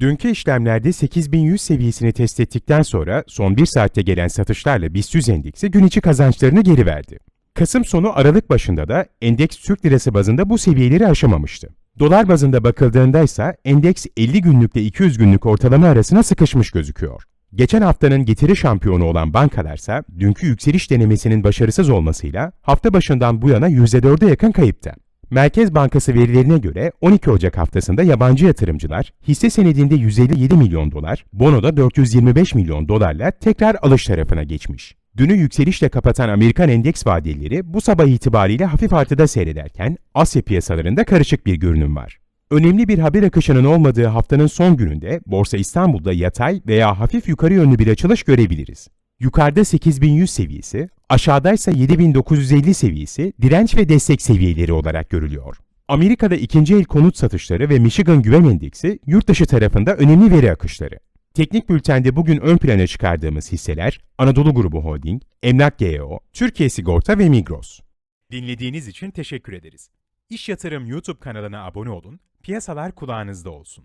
Dünkü işlemlerde 8100 seviyesini test ettikten sonra son 1 saatte gelen satışlarla BIST 100 endeksi gün içi kazançlarını geri verdi. Kasım sonu Aralık başında da endeks Türk lirası bazında bu seviyeleri aşamamıştı. Dolar bazında bakıldığında ise endeks 50 günlükle 200 günlük ortalama arasına sıkışmış gözüküyor. Geçen haftanın getiri şampiyonu olan bankalarsa dünkü yükseliş denemesinin başarısız olmasıyla hafta başından bu yana %4'e yakın kayıpta. Merkez Bankası verilerine göre 12 Ocak haftasında yabancı yatırımcılar hisse senedinde 157 milyon dolar, bonoda 425 milyon dolarla tekrar alış tarafına geçmiş. Dünü yükselişle kapatan Amerikan endeks vadeleri bu sabah itibariyle hafif artıda seyrederken Asya piyasalarında karışık bir görünüm var. Önemli bir haber akışının olmadığı haftanın son gününde Borsa İstanbul'da yatay veya hafif yukarı yönlü bir açılış görebiliriz. Yukarıda 8100 seviyesi, aşağıdaysa 7950 seviyesi direnç ve destek seviyeleri olarak görülüyor. Amerika'da ikinci el konut satışları ve Michigan Güven Endeksi yurt dışı tarafında önemli veri akışları. Teknik bültende bugün ön plana çıkardığımız hisseler Anadolu Grubu Holding, Emlak GEO, Türkiye Sigorta ve Migros. Dinlediğiniz için teşekkür ederiz. İş Yatırım YouTube kanalına abone olun, piyasalar kulağınızda olsun.